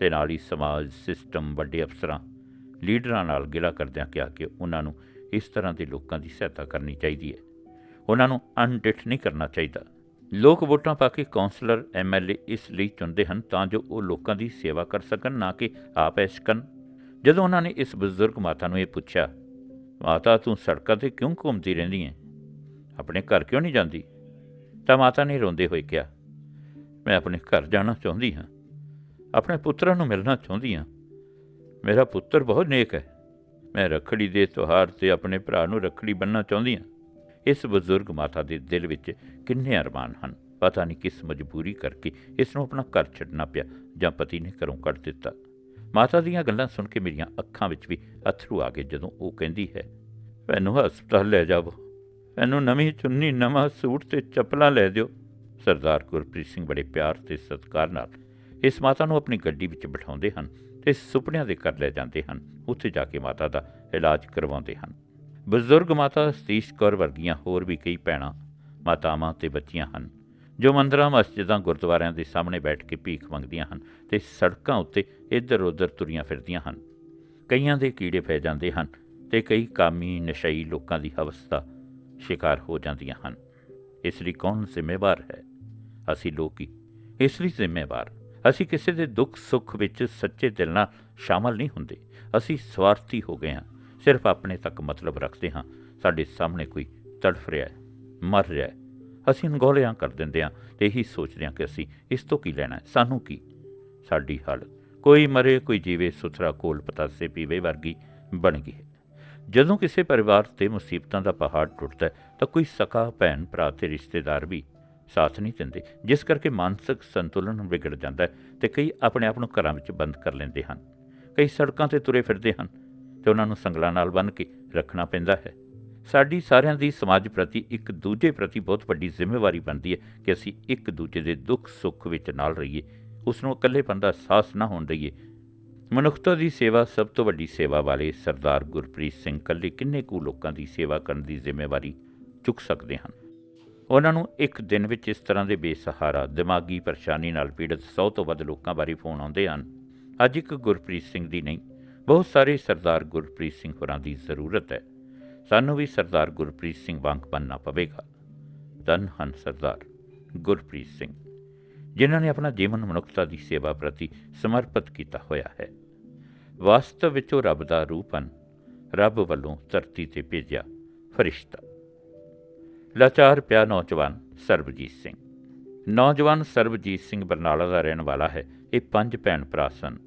ਤੇ ਨਾਲ ਹੀ ਸਮਾਜ, ਸਿਸਟਮ, ਵੱਡੇ ਅਫਸਰਾਂ, ਲੀਡਰਾਂ ਨਾਲ ਗਿਲਾ ਕਰਦਿਆਂ ਕਿਹਾ ਕਿ ਉਹਨਾਂ ਨੂੰ ਇਸ ਤਰ੍ਹਾਂ ਦੇ ਲੋਕਾਂ ਦੀ ਸਹਾਇਤਾ ਕਰਨੀ ਚਾਹੀਦੀ ਹੈ। ਉਹਨਾਂ ਨੂੰ ਅਨਡਿਟ ਨਹੀਂ ਕਰਨਾ ਚਾਹੀਦਾ। ਲੋਕ ਵੋਟਾਂ ਪਾ ਕੇ ਕਾਉਂਸਲਰ ਐਮਐਲਏ ਇਸ ਲਈ ਚੁਣਦੇ ਹਨ ਤਾਂ ਜੋ ਉਹ ਲੋਕਾਂ ਦੀ ਸੇਵਾ ਕਰ ਸਕਣ, ਨਾ ਕਿ ਆਪ ਐਸ਼ ਕਰਨ। ਜਦੋਂ ਉਹਨਾਂ ਨੇ ਇਸ ਬਜ਼ੁਰਗ ਮਾਤਾ ਨੂੰ ਇਹ ਪੁੱਛਿਆ, ਮਾਤਾ, ਤੂੰ ਸੜਕਾਂ ਤੇ ਕਿਉਂ ਘੁੰਮਦੀ ਰਹਿੰਦੀ ਹੈ ਆਪਣੇ ਘਰ ਕਿਉਂ ਨਹੀਂ ਜਾਂਦੀ? ਤਾਂ ਮਾਤਾ ਨੇ ਰੋਂਦੇ ਹੋਏ ਕਿਹਾ, ਮੈਂ ਆਪਣੇ ਘਰ ਜਾਣਾ ਚਾਹੁੰਦੀ ਹਾਂ। ਆਪਣੇ ਪੁੱਤਰਾਂ ਨੂੰ ਮਿਲਣਾ ਚਾਹੁੰਦੀ ਹਾਂ। ਮੇਰਾ ਪੁੱਤਰ ਬਹੁਤ ਨੇਕ ਹੈ। ਮੈਂ ਰੱਖੜੀ ਦੇ ਤਿਉਹਾਰ ਤੇ ਆਪਣੇ ਭਰਾ ਨੂੰ ਰੱਖੜੀ ਬੰਨਣਾ ਚਾਹੁੰਦੀ ਹਾਂ। ਇਸ ਬਜ਼ੁਰਗ ਮਾਤਾ ਦੇ ਦਿਲ ਵਿੱਚ ਕਿੰਨੇ ਅਰਮਾਨ ਹਨ। ਪਤਾ ਨਹੀਂ ਕਿਸ ਮਜਬੂਰੀ ਕਰਕੇ ਇਸ ਨੂੰ ਆਪਣਾ ਘਰ ਛੱਡਣਾ ਪਿਆ ਜਾਂ ਪਤੀ ਨੇ ਘਰੋਂ ਕੱਢ ਦਿੱਤਾ। ਮਾਤਾ ਦੀਆਂ ਗੱਲਾਂ ਸੁਣ ਕੇ ਮੇਰੀਆਂ ਅੱਖਾਂ ਵਿੱਚ ਵੀ ਅਥਰੂ ਆ ਗਏ ਜਦੋਂ ਉਹ ਕਹਿੰਦੀ ਹੈ, ਮੈਨੂੰ ਹਸਪਤਾਲ ਲੈ ਜਾਵੋ। ਮੈਨੂੰ ਨਵੀਂ ਚੁੰਨੀ, ਨਵਾਂ ਸੂਟ ਤੇ ਚੱਪਲਾਂ ਲੈ ਦਿਓ। ਸਰਦਾਰ ਗੁਰਪ੍ਰੀਤ ਸਿੰਘ ਬੜੇ ਪਿਆਰ ਤੇ ਸਤਿਕਾਰ ਨਾਲ ਇਸ ਮਾਤਾ ਨੂੰ ਆਪਣੀ ਗੱਡੀ ਵਿੱਚ ਬਿਠਾਉਂਦੇ ਹਨ ਤੇ ਸੁਪਨਿਆਂ ਦੇ ਘਰ ਲੈ ਜਾਂਦੇ ਹਨ। ਉੱਥੇ ਜਾ ਕੇ ਮਾਤਾ ਦਾ ਇਲਾਜ ਕਰਵਾਉਂਦੇ ਹਨ। ਬਜ਼ੁਰਗ ਮਾਤਾ, ਸਤੀਸ਼ ਕੌਰ ਵਰਗੀਆਂ ਹੋਰ ਵੀ ਕਈ ਭੈਣਾਂ, ਮਾਤਾਵਾਂ ਤੇ ਬੱਚੀਆਂ ਹਨ, ਜੋ ਮੰਦਰਾਂ, ਮਸਜਿਦਾਂ, ਗੁਰਦੁਆਰਿਆਂ ਦੇ ਸਾਹਮਣੇ ਬੈਠ ਕੇ ਭੀਖ ਮੰਗਦੀਆਂ ਹਨ ਤੇ ਸੜਕਾਂ ਉੱਤੇ ਇੱਧਰ-ਉੱਧਰ ਤੁਰੀਆਂ ਫਿਰਦੀਆਂ ਹਨ। ਕਈਆਂ ਦੇ ਕੀੜੇ ਪੈ ਜਾਂਦੇ ਹਨ ਤੇ ਕਈ ਕਾਮੀ, ਨਸ਼ਈ ਲੋਕਾਂ ਦੀ ਹਵਸ ਦਾ ਸ਼ਿਕਾਰ ਹੋ ਜਾਂਦੀਆਂ ਹਨ। ਇਸ ਲਈ ਕੌਣ ਜ਼ਿੰਮੇਵਾਰ ਹੈ? ਅਸੀਂ ਲੋਕ ਇਸ ਲਈ ਜ਼ਿੰਮੇਵਾਰ। ਅਸੀਂ ਕਿਸੇ ਦੇ ਦੁੱਖ ਸੁੱਖ ਵਿੱਚ ਸੱਚੇ ਦਿਲ ਨਾਲ ਸ਼ਾਮਲ ਨਹੀਂ ਹੁੰਦੇ। ਅਸੀਂ ਸਵਾਰਥੀ ਹੋ ਗਏ ਹਾਂ। ਸਿਰਫ ਆਪਣੇ ਤੱਕ ਮਤਲਬ ਰੱਖਦੇ ਹਾਂ। ਸਾਡੇ ਸਾਹਮਣੇ ਕੋਈ ਤੜਫ ਰਿਹਾ ਹੈ, ਮਰ ਰਿਹਾ ਹੈ। ਅਸੀਂ ਅਣਗੌਲਿਆਂ ਕਰ ਦਿੰਦੇ ਹਾਂ ਤੇ ਇਹੀ ਸੋਚਦੇ ਹਾਂ ਕਿ ਅਸੀਂ ਇਸ ਤੋਂ ਕੀ ਲੈਣਾ ਹੈ, ਸਾਨੂੰ ਕੀ? ਸਾਡੀ ਹਾਲਤ। ਕੋਈ ਮਰੇ, ਕੋਈ ਜੀਵੇ, ਸੁਥਰਾ ਕੋਲ ਪਤਾਸੇ ਪੀਵੇ ਵਰਗੀ ਬਣ ਗਈ ਹੈ। ਜਦੋਂ ਕਿਸੇ ਪਰਿਵਾਰ ਤੇ ਮੁਸੀਬਤਾਂ ਦਾ ਪਹਾੜ ਟੁੱਟਦਾ ਤਾਂ ਕੋਈ ਸਕਾ, ਭੈਣ, ਭਰਾ ਤੇ ਰਿਸ਼ਤੇਦਾਰ ਵੀ ਸਾਥ ਨਹੀਂ ਦਿੰਦੇ, ਜਿਸ ਕਰਕੇ ਮਾਨਸਿਕ ਸੰਤੁਲਨ ਵਿਗੜ ਜਾਂਦਾ ਹੈ ਤੇ ਕਈ ਆਪਣੇ ਆਪ ਨੂੰ ਘਰਾਂ ਵਿੱਚ ਬੰਦ ਕਰ ਲੈਂਦੇ ਹਨ। ਕਈ ਸੜਕਾਂ ਤੇ ਤੁਰੇ ਫਿਰਦੇ ਹਨ ਤੇ ਉਹਨਾਂ ਨੂੰ ਸੰਗਲਾਂ ਨਾਲ ਬੰਨ੍ਹ ਕੇ ਰੱਖਣਾ ਪੈਂਦਾ ਹੈ। ਸਾਡੀ ਸਾਰਿਆਂ ਦੀ ਸਮਾਜ ਪ੍ਰਤੀ ਇੱਕ ਦੂਜੇ ਪ੍ਰਤੀ ਬਹੁਤ ਵੱਡੀ ਜ਼ਿੰਮੇਵਾਰੀ ਬਣਦੀ ਹੈ ਕਿ ਅਸੀਂ ਇੱਕ ਦੂਜੇ ਦੇ ਦੁੱਖ ਸੁੱਖ ਵਿੱਚ ਨਾਲ ਰਹੀਏ। ਉਸ ਨੂੰ ਇਕੱਲੇਪਨ ਦਾ ਅਹਿਸਾਸ ਨਾ ਹੋਣ ਦਈਏ। ਮਨੁੱਖਤਾ ਦੀ ਸੇਵਾ ਸਭ ਤੋਂ ਵੱਡੀ ਸੇਵਾ ਵਾਲੇ ਸਰਦਾਰ ਗੁਰਪ੍ਰੀਤ ਸਿੰਘ ਕੱਲੇ ਕਿੰਨੇ ਕੁ ਲੋਕਾਂ ਦੀ ਸੇਵਾ ਕਰਨ ਦੀ ਜ਼ਿੰਮੇਵਾਰੀ ਚੁੱਕ ਸਕਦੇ ਹਨ? ਉਹਨਾਂ ਨੂੰ ਇੱਕ ਦਿਨ ਵਿੱਚ ਇਸ ਤਰ੍ਹਾਂ ਦੇ ਬੇਸਹਾਰਾ, ਦਿਮਾਗੀ ਪਰੇਸ਼ਾਨੀ ਨਾਲ ਪੀੜਤ 100 ਤੋਂ ਵੱਧ ਲੋਕਾਂ ਬਾਰੇ ਫੋਨ ਆਉਂਦੇ ਹਨ। ਅੱਜ ਇੱਕ ਗੁਰਪ੍ਰੀਤ ਸਿੰਘ ਦੀ ਨਹੀਂ ਬਹੁਤ ਸਾਰੇ ਸਰਦਾਰ ਗੁਰਪ੍ਰੀਤ ਸਿੰਘ ਹੋਰਾਂ ਦੀ ਜ਼ਰੂਰਤ ਹੈ। ਸਾਨੂੰ ਵੀ ਸਰਦਾਰ ਗੁਰਪ੍ਰੀਤ ਸਿੰਘ ਵਾਂਗ ਬਣਨਾ ਪਵੇਗਾ। ਧੰਨ ਹਨ ਸਰਦਾਰ ਗੁਰਪ੍ਰੀਤ ਸਿੰਘ, ਜਿਨ੍ਹਾਂ ਨੇ ਆਪਣਾ ਜੀਵਨ ਮਨੁੱਖਤਾ ਦੀ ਸੇਵਾ ਪ੍ਰਤੀ ਸਮਰਪਿਤ ਕੀਤਾ ਹੋਇਆ ਹੈ। ਵਾਸਤਵ ਵਿੱਚ ਉਹ ਰੱਬ ਦਾ ਰੂਪ ਹਨ। ਰੱਬ ਵੱਲੋਂ ਧਰਤੀ ਤੇ ਭੇਜਿਆ ਫਰਿਸ਼ਤਾ। ਲਾਚਾਰ ਪਿਆ ਨੌਜਵਾਨ ਸਰਬਜੀਤ ਸਿੰਘ। ਨੌਜਵਾਨ ਸਰਬਜੀਤ ਸਿੰਘ ਬਰਨਾਲਾ ਦਾ ਰਹਿਣ ਵਾਲਾ ਹੈ। ਇਹ ਪੰਜ ਭੈਣ ਭਰਾ ਸਨ।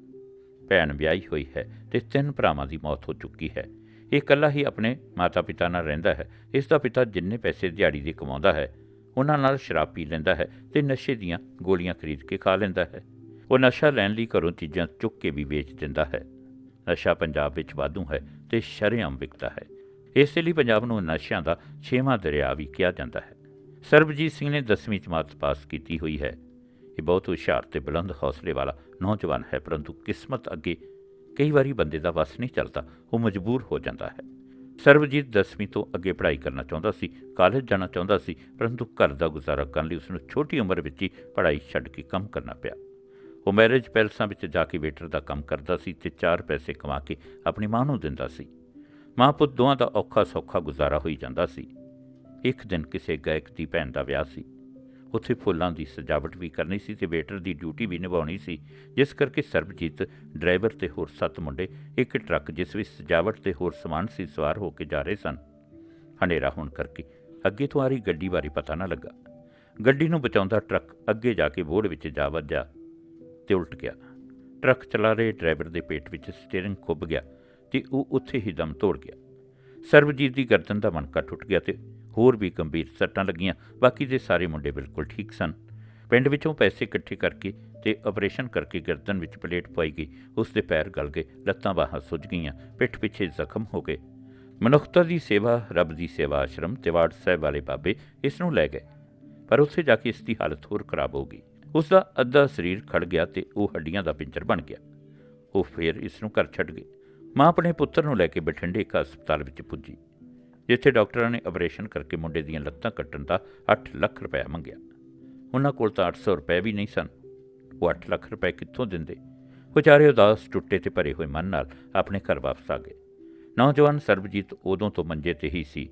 ਭੈਣ ਵਿਆਹੀ ਹੋਈ ਹੈ ਤੇ ਤਿੰਨ ਭਰਾਵਾਂ ਦੀ ਮੌਤ ਹੋ ਚੁੱਕੀ ਹੈ। ਇਹ ਇਕੱਲਾ ਹੀ ਆਪਣੇ ਮਾਤਾ-ਪਿਤਾ ਨਾਲ ਰਹਿੰਦਾ ਹੈ। ਇਸ ਦਾ ਪਿਤਾ ਜਿੰਨੇ ਪੈਸੇ ਦਿਹਾੜੀ ਦੇ ਕਮਾਉਂਦਾ ਹੈ, ਉਹਨਾਂ ਨਾਲ ਸ਼ਰਾਬ ਪੀ ਲੈਂਦਾ ਹੈ ਤੇ ਨਸ਼ੇ ਦੀਆਂ ਗੋਲੀਆਂ ਖਰੀਦ ਕੇ ਖਾ ਲੈਂਦਾ ਹੈ। ਉਹ ਨਸ਼ਾ ਲੈਣ ਲਈ ਘਰੋਂ ਚੀਜ਼ਾਂ ਚੁੱਕ ਕੇ ਵੀ ਵੇਚ ਦਿੰਦਾ ਹੈ। ਨਸ਼ਾ ਪੰਜਾਬ ਵਿੱਚ ਵਾਧੂ ਹੈ ਤੇ ਸ਼ਰੇਆਮ ਵਿਕਦਾ ਹੈ। ਇਸੇ ਲਈ ਪੰਜਾਬ ਨੂੰ ਨਸ਼ਿਆਂ ਦਾ ਛੇਵਾਂ ਦਰਿਆ ਵੀ ਕਿਹਾ ਜਾਂਦਾ ਹੈ। ਸਰਬਜੀਤ ਸਿੰਘ ਨੇ 10ਵੀਂ ਜਮਾਤ ਪਾਸ ਕੀਤੀ ਹੋਈ ਹੈ। ਇਹ ਬਹੁਤ ਹੁਸ਼ਿਆਰ ਤੇ ਬੁਲੰਦ ਹੌਸਲੇ ਵਾਲਾ ਨੌਜਵਾਨ ਹੈ, ਪਰੰਤੂ ਕਿਸਮਤ ਅੱਗੇ ਕਈ ਵਾਰੀ ਬੰਦੇ ਦਾ ਵਸ ਨਹੀਂ ਚੱਲਦਾ, ਉਹ ਮਜਬੂਰ ਹੋ ਜਾਂਦਾ ਹੈ। ਸਰਬਜੀਤ 10ਵੀਂ ਤੋਂ ਅੱਗੇ ਪੜ੍ਹਾਈ ਕਰਨਾ ਚਾਹੁੰਦਾ ਸੀ, ਕਾਲਜ ਜਾਣਾ ਚਾਹੁੰਦਾ ਸੀ, ਪਰੰਤੂ ਘਰ ਦਾ ਗੁਜ਼ਾਰਾ ਕਰਨ ਲਈ ਉਸ ਨੂੰ ਛੋਟੀ ਉਮਰ ਵਿੱਚ ਹੀ ਪੜ੍ਹਾਈ ਛੱਡ ਕੇ ਕੰਮ ਕਰਨਾ ਪਿਆ। ਉਹ ਮੈਰਿਜ ਪੈਲਸਾਂ ਵਿੱਚ ਜਾ ਕੇ ਵੇਟਰ ਦਾ ਕੰਮ ਕਰਦਾ ਸੀ ਤੇ ਚਾਰ ਪੈਸੇ ਕਮਾ ਕੇ ਆਪਣੀ ਮਾਂ ਨੂੰ ਦਿੰਦਾ ਸੀ। ਮਾਂ ਪੁੱਤ ਦੋਵਾਂ ਦਾ ਔਖਾ ਸੌਖਾ ਗੁਜ਼ਾਰਾ ਹੋਈ ਜਾਂਦਾ ਸੀ। ਇੱਕ ਦਿਨ ਕਿਸੇ ਗਾਇਕ ਦੀ ਭੈਣ ਦਾ ਵਿਆਹ ਸੀ। ਉੱਥੇ ਫੁੱਲਾਂ ਦੀ ਸਜਾਵਟ ਵੀ ਕਰਨੀ ਸੀ ਤੇ ਵੇਟਰ ਦੀ ਡਿਊਟੀ ਵੀ ਨਿਭਾਉਣੀ ਸੀ, ਜਿਸ ਕਰਕੇ ਸਰਬਜੀਤ ਡਰਾਈਵਰ ਤੇ ਹੋਰ ਸੱਤ ਮੁੰਡੇ ਇੱਕ ਟਰੱਕ ਜਿਸ ਵਿੱਚ ਸਜਾਵਟ ਤੇ ਹੋਰ ਸਮਾਨ ਸੀ ਸਵਾਰ ਹੋ ਕੇ ਜਾ ਰਹੇ ਸਨ। ਹਨੇਰਾ ਹੋਣ ਕਰਕੇ ਅੱਗੇ ਤੋਂ ਆ ਰਹੀ ਗੱਡੀ ਬਾਰੇ ਪਤਾ ਨਾ ਲੱਗਾ। ਗੱਡੀ ਨੂੰ ਬਚਾਉਂਦਾ ਟਰੱਕ ਅੱਗੇ ਜਾ ਕੇ ਬੋੜ ਵਿੱਚ ਜਾ ਵੱਜਾ ਤੇ ਉਲਟ ਗਿਆ। ਟਰੱਕ ਚਲਾ ਰਹੇ ਡਰਾਈਵਰ ਦੇ ਪੇਟ ਵਿੱਚ ਸਟੀਅਰਿੰਗ ਖੁੱਭ ਗਿਆ ਤੇ ਉਹ ਉੱਥੇ ਹੀ ਦਮ ਤੋੜ ਗਿਆ। ਸਰਬਜੀਤ ਦੀ ਗਰਦਨ ਦਾ ਮਣਕਾ ਟੁੱਟ ਗਿਆ ਤੇ ਹੋਰ ਵੀ ਗੰਭੀਰ ਸੱਟਾਂ ਲੱਗੀਆਂ। ਬਾਕੀ ਦੇ ਸਾਰੇ ਮੁੰਡੇ ਬਿਲਕੁਲ ਠੀਕ ਸਨ। ਪਿੰਡ ਵਿੱਚੋਂ ਪੈਸੇ ਇਕੱਠੇ ਕਰਕੇ ਤੇ ਆਪਰੇਸ਼ਨ ਕਰਕੇ ਗਰਦਨ ਵਿੱਚ ਪਲੇਟ ਪਾਈ ਗਈ। ਉਸ ਦੇ ਪੈਰ ਗਲ ਗਏ, ਲੱਤਾਂ ਬਾਹਾਂ ਸੁੱਜ ਗਈਆਂ, ਪਿੱਠ ਪਿੱਛੇ ਜ਼ਖਮ ਹੋ ਗਏ। ਮਨੁੱਖਤਾ ਦੀ ਸੇਵਾ, ਰੱਬ ਦੀ ਸੇਵਾ ਆਸ਼ਰਮ ਤਿਵਾੜ ਸਾਹਿਬ ਵਾਲੇ ਬਾਬੇ ਇਸ ਨੂੰ ਲੈ ਗਏ। ਪਰ ਉੱਥੇ ਜਾ ਕੇ ਇਸ ਦੀ ਹਾਲਤ ਹੋਰ ਖਰਾਬ ਹੋ ਗਈ। ਉਸ ਦਾ ਅੱਧਾ ਸਰੀਰ ਖੜ ਗਿਆ ਤੇ ਉਹ ਹੱਡੀਆਂ ਦਾ ਪਿੰਜਰ ਬਣ ਗਿਆ। ਉਹ ਫਿਰ ਇਸ ਨੂੰ ਘਰ ਛੱਡ ਗਏ। ਮਾਂ ਆਪਣੇ ਪੁੱਤਰ ਨੂੰ ਲੈ ਕੇ ਬਠਿੰਡੇ ਇੱਕ ਹਸਪਤਾਲ ਵਿੱਚ ਪੁੱਜੀ। ਜਿੱਥੇ ਡਾਕਟਰਾਂ ਨੇ ਆਪਰੇਸ਼ਨ ਕਰਕੇ ਮੁੰਡੇ ਦੀਆਂ ਲੱਤਾਂ ਕੱਟਣ ਦਾ 8 ਲੱਖ ਰੁਪਏ ਮੰਗਿਆ। ਉਹਨਾਂ ਕੋਲ ਤਾਂ 800 ਰੁਪਏ ਵੀ ਨਹੀਂ ਸਨ। ਉਹ 8 ਲੱਖ ਰੁਪਏ ਕਿੱਥੋਂ ਦਿੰਦੇ? ਵਿਚਾਰੇ ਉਦਾਸ, ਟੁੱਟੇ ਤੇ ਭਰੇ ਹੋਏ ਮਨ ਨਾਲ ਆਪਣੇ ਘਰ ਵਾਪਸ ਆ ਗਏ। ਨੌਜਵਾਨ ਸਰਬਜੀਤ ਉਦੋਂ ਤੋਂ ਮੰਜੇ ਤੇ ਹੀ ਸੀ।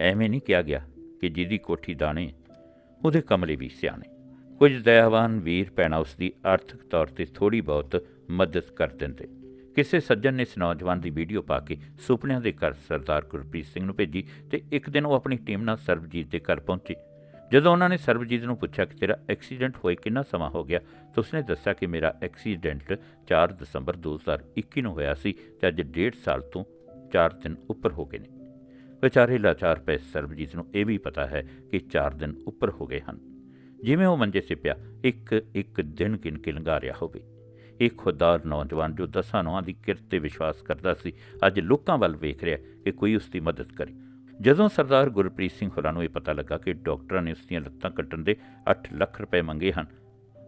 ਐਵੇਂ ਨਹੀਂ ਕਿਹਾ ਗਿਆ ਕਿ ਜਿਹਦੀ ਕੋਠੀ ਦਾਣੇ, ਉਹਦੇ ਕਮਲੇ ਵੀ ਸਿਆਣੇ। ਕੁਝ ਦਇਆਵਾਨ ਵੀਰ ਭੈਣਾਂ ਉਸ ਦੀ ਆਰਥਿਕ ਤੌਰ ਤੇ ਥੋੜੀ ਬਹੁਤ ਮਦਦ ਕਰ ਦਿੰਦੇ। ਕਿਸੇ ਸੱਜਣ ਨੇ ਇਸ ਨੌਜਵਾਨ ਦੀ ਵੀਡੀਓ ਪਾ ਕੇ ਸੁਪਨਿਆਂ ਦੇ ਘਰ ਸਰਦਾਰ ਗੁਰਪ੍ਰੀਤ ਸਿੰਘ ਨੂੰ ਭੇਜੀ ਤੇ ਇੱਕ ਦਿਨ ਉਹ ਆਪਣੀ ਟੀਮ ਨਾਲ ਸਰਬਜੀਤ ਦੇ ਘਰ ਪਹੁੰਚੇ। ਜਦੋਂ ਉਹਨਾਂ ਨੇ ਸਰਬਜੀਤ ਨੂੰ ਪੁੱਛਿਆ ਕਿ ਤੇਰਾ ਐਕਸੀਡੈਂਟ ਹੋਏ ਕਿੰਨਾ ਸਮਾਂ ਹੋ ਗਿਆ, ਤਾਂ ਉਸਨੇ ਦੱਸਿਆ ਕਿ ਮੇਰਾ ਐਕਸੀਡੈਂਟ 4 ਦਸੰਬਰ 2021 ਨੂੰ ਹੋਇਆ ਸੀ ਤੇ ਅੱਜ ਡੇਢ ਸਾਲ ਤੋਂ 4 ਦਿਨ ਉੱਪਰ ਹੋ ਗਏ ਨੇ। ਵਿਚਾਰੇ ਲਾਚਾਰ ਪਏ ਸਰਬਜੀਤ ਨੂੰ ਇਹ ਵੀ ਪਤਾ ਹੈ ਕਿ 4 ਦਿਨ ਉੱਪਰ ਹੋ ਗਏ ਹਨ। ਜਿਵੇਂ ਉਹ ਮੰਜੇ 'ਤੇ ਪਿਆ ਇੱਕ ਇੱਕ ਦਿਨ ਗਿਣ ਕੇ ਲੰਘਾ ਰਿਹਾ ਹੋਵੇ। ਇਹ ਖੁਦਾਰ ਨੌਜਵਾਨ ਜੋ ਦਸਾਂ ਨੌਆਂ ਦੀ ਕਿਰਤ ਤੇ ਵਿਸ਼ਵਾਸ ਕਰਦਾ ਸੀ, ਅੱਜ ਲੋਕਾਂ ਵੱਲ ਵੇਖ ਰਿਹਾ ਕਿ ਕੋਈ ਉਸ ਦੀ ਮਦਦ ਕਰੇ। ਜਦੋਂ ਸਰਦਾਰ ਗੁਰਪ੍ਰੀਤ ਸਿੰਘ ਹੋਰਾਂ ਨੂੰ ਇਹ ਪਤਾ ਲੱਗਾ ਕਿ ਡਾਕਟਰਾਂ ਨੇ ਉਸ ਦੀਆਂ ਲੱਤਾਂ ਕੱਟਣ ਦੇ 8 ਲੱਖ ਰੁਪਏ ਮੰਗੇ ਹਨ,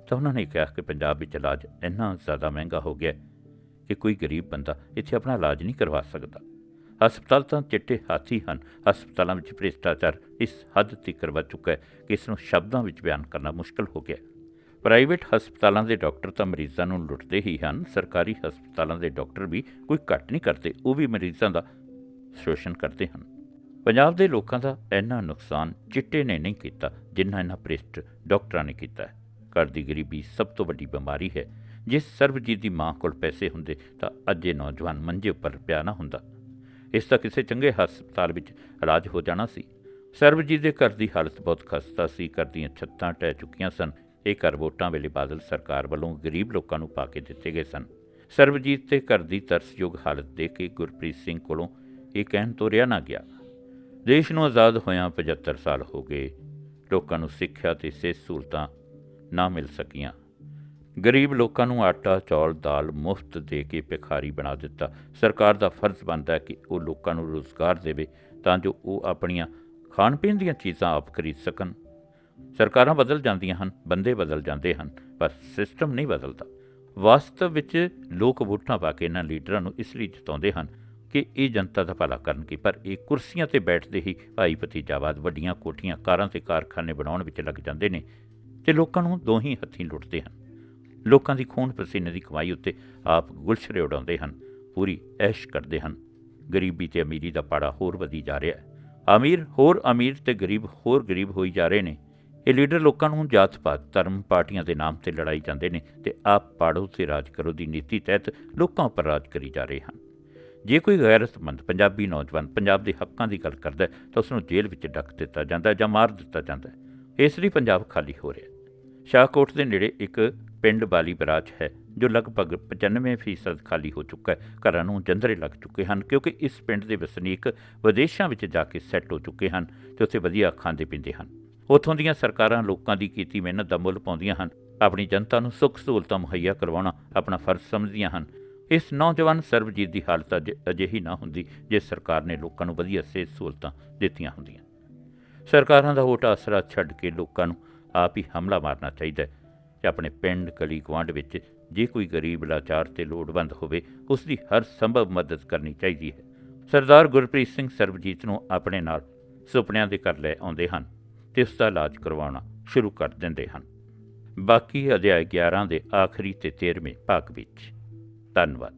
ਤਾਂ ਉਹਨਾਂ ਨੇ ਕਿਹਾ ਕਿ ਪੰਜਾਬ ਵਿੱਚ ਇਲਾਜ ਇੰਨਾ ਜ਼ਿਆਦਾ ਮਹਿੰਗਾ ਹੋ ਗਿਆ ਕਿ ਕੋਈ ਗਰੀਬ ਬੰਦਾ ਇੱਥੇ ਆਪਣਾ ਇਲਾਜ ਨਹੀਂ ਕਰਵਾ ਸਕਦਾ। ਹਸਪਤਾਲ ਤਾਂ ਚਿੱਟੇ ਹਾਥੀ ਹਨ, ਹਸਪਤਾਲਾਂ ਵਿੱਚ ਭ੍ਰਿਸ਼ਟਾਚਾਰ ਇਸ ਹੱਦ ਤੱਕ ਵੱਧ ਚੁੱਕਾ ਹੈ ਕਿ ਇਸ ਨੂੰ ਸ਼ਬਦਾਂ ਵਿੱਚ ਬਿਆਨ ਕਰਨਾ ਮੁਸ਼ਕਲ ਹੋ ਗਿਆ। ਪ੍ਰਾਈਵੇਟ ਹਸਪਤਾਲਾਂ ਦੇ ਡਾਕਟਰ ਤਾਂ ਮਰੀਜ਼ਾਂ ਨੂੰ ਲੁੱਟਦੇ ਹੀ ਹਨ, ਸਰਕਾਰੀ ਹਸਪਤਾਲਾਂ ਦੇ ਡਾਕਟਰ ਵੀ ਕੋਈ ਘੱਟ ਨਹੀਂ ਕਰਦੇ, ਉਹ ਵੀ ਮਰੀਜ਼ਾਂ ਦਾ ਸ਼ੋਸ਼ਣ ਕਰਦੇ ਹਨ। ਪੰਜਾਬ ਦੇ ਲੋਕਾਂ ਦਾ ਇੰਨਾ ਨੁਕਸਾਨ ਚਿੱਟੇ ਨੇ ਨਹੀਂ ਕੀਤਾ ਜਿੰਨਾ ਇਹਨਾਂ ਭ੍ਰਿਸ਼ਟ ਡਾਕਟਰਾਂ ਨੇ ਕੀਤਾ ਹੈ। ਘਰ ਦੀ ਗਰੀਬੀ ਸਭ ਤੋਂ ਵੱਡੀ ਬਿਮਾਰੀ ਹੈ। ਜੇ ਸਰਬਜੀਤ ਦੀ ਮਾਂ ਕੋਲ ਪੈਸੇ ਹੁੰਦੇ ਤਾਂ ਅੱਜ ਇਹ ਨੌਜਵਾਨ ਮੰਜੇ ਉੱਪਰ ਪਿਆ ਨਾ ਹੁੰਦਾ। ਇਸ ਦਾ ਕਿਸੇ ਚੰਗੇ ਹਸਪਤਾਲ ਵਿੱਚ ਇਲਾਜ ਹੋ ਜਾਣਾ ਸੀ। ਸਰਬਜੀਤ ਦੇ ਘਰ ਦੀ ਹਾਲਤ ਬਹੁਤ ਖਸਤਾ ਸੀ, ਘਰ ਦੀਆਂ ਛੱਤਾਂ ਟਹਿ ਚੁੱਕੀਆਂ ਸਨ ਇਹ ਘਰ ਵੋਟਾਂ ਵੇਲੇ ਬਾਦਲ ਸਰਕਾਰ ਵੱਲੋਂ ਗਰੀਬ ਲੋਕਾਂ ਨੂੰ ਪਾ ਕੇ ਦਿੱਤੇ ਗਏ ਸਨ। ਸਰਬਜੀਤ ਦੇ ਘਰ ਦੀ ਤਰਸਯੋਗ ਹਾਲਤ ਦੇਖ ਕੇ ਗੁਰਪ੍ਰੀਤ ਸਿੰਘ ਕੋਲੋਂ ਇਹ ਕਹਿਣ ਤੋਂ ਰਿਹਾ ਨਾ ਗਿਆ। ਦੇਸ਼ ਨੂੰ ਆਜ਼ਾਦ ਹੋਇਆਂ 75 ਸਾਲ ਹੋ ਗਏ। ਲੋਕਾਂ ਨੂੰ ਸਿੱਖਿਆ ਤੇ ਸਿਹਤ ਸਹੂਲਤਾਂ ਨਾ ਮਿਲ ਸਕੀਆਂ। ਗਰੀਬ ਲੋਕਾਂ ਨੂੰ ਆਟਾ, ਚੌਲ, ਦਾਲ ਮੁਫਤ ਦੇ ਕੇ ਭਿਖਾਰੀ ਬਣਾ ਦਿੱਤਾ। ਸਰਕਾਰ ਦਾ ਫਰਜ਼ ਬਣਦਾ ਹੈ ਕਿ ਉਹ ਲੋਕਾਂ ਨੂੰ ਰੋਜ਼ਗਾਰ ਦੇਵੇ ਤਾਂ ਜੋ ਉਹ ਆਪਣੀਆਂ ਖਾਣ ਪੀਣ ਦੀਆਂ ਚੀਜ਼ਾਂ ਆਪ ਖਰੀਦ ਸਕਣ। ਸਰਕਾਰਾਂ ਬਦਲ ਜਾਂਦੀਆਂ ਹਨ, ਬੰਦੇ ਬਦਲ ਜਾਂਦੇ ਹਨ, ਪਰ ਸਿਸਟਮ ਨਹੀਂ ਬਦਲਦਾ। ਵਾਸਤਵ ਵਿੱਚ ਲੋਕ ਵੋਟਾਂ ਪਾ ਕੇ ਇਹਨਾਂ ਲੀਡਰਾਂ ਨੂੰ ਇਸ ਲਈ ਜਿਤਾਉਂਦੇ ਹਨ ਕਿ ਇਹ ਜਨਤਾ ਦਾ ਭਲਾ ਕਰਨਗੇ ਪਰ ਇਹ ਕੁਰਸੀਆਂ ਤੇ ਬੈਠਦੇ ਹੀ ਭਾਈ ਭਤੀਜਾਵਾਦ ਵੱਡੀਆਂ ਕੋਠੀਆਂ, ਕਾਰਾਂ ਤੇ ਕਾਰਖਾਨੇ ਬਣਾਉਣ ਵਿੱਚ ਲੱਗ ਜਾਂਦੇ ਨੇ ਤੇ ਲੋਕਾਂ ਨੂੰ ਦੋਹੀਂ ਹੱਥੀਂ ਲੁੱਟਦੇ ਹਨ। ਲੋਕਾਂ ਦੀ ਖੂਨ ਪਸੀਨੇ ਦੀ ਕਮਾਈ ਉੱਤੇ ਆਪ ਗੁਲਸ਼ਰੇ ਉਡਾਉਂਦੇ ਹਨ, ਪੂਰੀ ਐਸ਼ ਕਰਦੇ ਹਨ। ਗਰੀਬੀ ਤੇ ਅਮੀਰੀ ਦਾ ਪਾੜਾ ਹੋਰ ਵਧੀ ਜਾ ਰਿਹਾ ਹੈ। ਅਮੀਰ ਹੋਰ ਅਮੀਰ ਤੇ ਗਰੀਬ ਹੋਰ ਗਰੀਬ ਹੋਈ ਜਾ ਰਹੇ ਨੇ। ਇਹ ਲੀਡਰ ਲੋਕਾਂ ਨੂੰ ਜਾਤ ਪਾਤ ਧਰਮ ਪਾਰਟੀਆਂ ਦੇ ਨਾਮ ਤੇ ਲੜਾਈ ਜਾਂਦੇ ਨੇ ਤੇ ਆਪ ਪਾੜੋ ਤੇ ਰਾਜ ਕਰੋ ਦੀ ਨੀਤੀ ਤਹਿਤ ਲੋਕਾਂ ਉੱਪਰ ਰਾਜ ਕਰੀ ਜਾ ਰਹੇ ਹਨ। ਜੇ ਕੋਈ ਗੈਰਤਮੰਦ ਪੰਜਾਬੀ ਨੌਜਵਾਨ ਪੰਜਾਬ ਦੇ ਹੱਕਾਂ ਦੀ ਗੱਲ ਕਰਦਾ ਹੈ ਤਾਂ ਉਸ ਨੂੰ ਜੇਲ੍ਹ ਵਿੱਚ ਡੱਕ ਦਿੱਤਾ ਜਾਂਦਾ ਹੈ ਜਾਂ ਮਾਰ ਦਿੱਤਾ ਜਾਂਦਾ ਹੈ। ਇਸ ਲਈ ਪੰਜਾਬ ਖਾਲੀ ਹੋ ਰਿਹਾ ਹੈ। ਸ਼ਾਹਕੋਟ ਦੇ ਨੇੜੇ ਇੱਕ ਪਿੰਡ ਬਾਲੀ ਬਰਾਜ ਹੈ ਜੋ ਲਗਭਗ 95% ਖਾਲੀ ਹੋ ਚੁੱਕਾ ਹੈ। ਘਰਾਂ ਨੂੰ ਜੰਦਰੇ ਲੱਗ ਚੁੱਕੇ ਹਨ ਕਿਉਂਕਿ ਇਸ ਪਿੰਡ ਦੇ ਵਸਨੀਕ ਵਿਦੇਸ਼ਾਂ ਵਿੱਚ ਜਾ ਕੇ ਸੈੱਟ ਹੋ ਚੁੱਕੇ ਹਨ ਤੇ ਉੱਥੇ ਵਧੀਆ ਖਾਂਦੇ ਪੀਂਦੇ ਹਨ। ਉੱਥੋਂ ਦੀਆਂ ਸਰਕਾਰਾਂ ਲੋਕਾਂ ਦੀ ਕੀਤੀ ਮਿਹਨਤ ਦਾ ਮੁੱਲ ਪਾਉਂਦੀਆਂ ਹਨ। ਆਪਣੀ ਜਨਤਾ ਨੂੰ ਸੁੱਖ ਸਹੂਲਤਾਂ ਮੁਹੱਈਆ ਕਰਵਾਉਣਾ ਆਪਣਾ ਫਰਜ਼ ਸਮਝਦੀਆਂ ਹਨ। ਇਸ ਨੌਜਵਾਨ ਸਰਬਜੀਤ ਦੀ ਹਾਲਤ ਅਜ- ਅਜਿਹੀ ਨਾ ਹੁੰਦੀ ਜੇ ਸਰਕਾਰ ਨੇ ਲੋਕਾਂ ਨੂੰ ਵਧੀਆ ਸਿਹਤ ਸਹੂਲਤਾਂ ਦਿੱਤੀਆਂ ਹੁੰਦੀਆਂ। ਸਰਕਾਰਾਂ ਦਾ ਵੋਟ ਆਸਰਾ ਛੱਡ ਕੇ ਲੋਕਾਂ ਨੂੰ ਆਪ ਹੀ ਹਮਲਾ ਮਾਰਨਾ ਚਾਹੀਦਾ ਹੈ। ਤੇ ਆਪਣੇ ਪਿੰਡ, ਕਲੀ ਗੁਆਂਢ ਵਿੱਚ ਜੇ ਕੋਈ ਗਰੀਬ, ਲਾਚਾਰ ਤੇ ਲੋੜਵੰਦ ਹੋਵੇ, ਉਸ ਦੀ ਹਰ ਸੰਭਵ ਮਦਦ ਕਰਨੀ ਚਾਹੀਦੀ ਹੈ। ਸਰਦਾਰ ਗੁਰਪ੍ਰੀਤ ਸਿੰਘ ਸਰਬਜੀਤ ਨੂੰ ਆਪਣੇ ਨਾਲ ਸੁਪਨਿਆਂ ਦੇ ਘਰ ਲੈ ਆਉਂਦੇ ਹਨ। ਤੇ ਉਸ ਦਾ ਇਲਾਜ ਕਰਵਾਉਣਾ ਸ਼ੁਰੂ ਕਰ ਦਿੰਦੇ ਹਨ। ਬਾਕੀ ਅਧਿਆਇ 11 ਦੇ ਆਖਰੀ ਤੇ 13ਵੇਂ ਭਾਗ ਵਿੱਚ। ਧੰਨਵਾਦ।